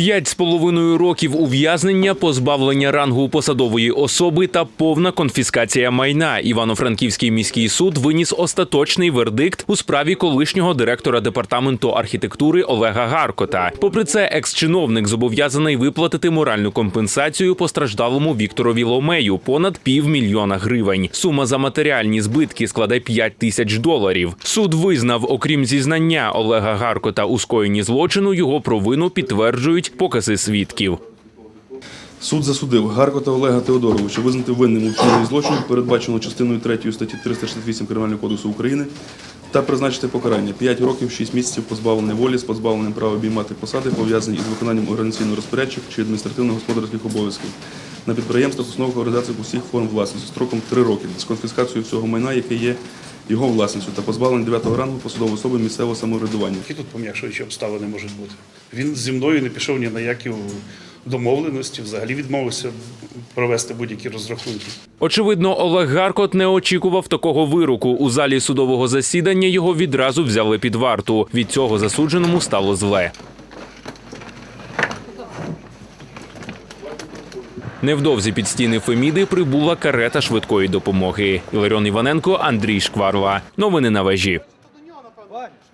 П'ять з половиною років ув'язнення, позбавлення рангу посадової особи та повна конфіскація майна. Івано-Франківський міський суд виніс остаточний вердикт у справі колишнього директора департаменту архітектури Олега Гаркота. Попри це, екс-чиновник зобов'язаний виплатити моральну компенсацію постраждалому Вікторові Ломею понад півмільйона гривень. Сума за матеріальні збитки складе 5 тисяч доларів. Суд визнав, окрім зізнання Олега Гаркота у скоєнні злочину, його провину підтверджують покази свідків. Суд засудив Гаркота Олега Теодоровича визнати винним у вчиненні злочину, передбаченого частиною 3 статті 368 Кримінального кодексу України, та призначити покарання 5 років 6 місяців позбавлення волі з позбавленням права обіймати посади, пов'язані із виконанням організаційно розпорядчих чи адміністративно-господарських обов'язків на підприємствах, установах організаціях усіх форм власності строком 3 роки з конфіскацією всього майна, яке є його власністю, та позбавлення 9 рангу посадової особи місцевого самоврядування. Які тут пом'якшуючі обставини можуть бути? Він зі мною не пішов ні на які домовленості, взагалі відмовився провести будь-які розрахунки. Очевидно, Олег Гаркот не очікував такого вироку. У залі судового засідання його відразу взяли під варту. Від цього засудженому стало зле. Невдовзі під стіни Феміди прибула карета швидкої допомоги. Іларіон Іваненко, Андрій Шкварла. Новини на вежі.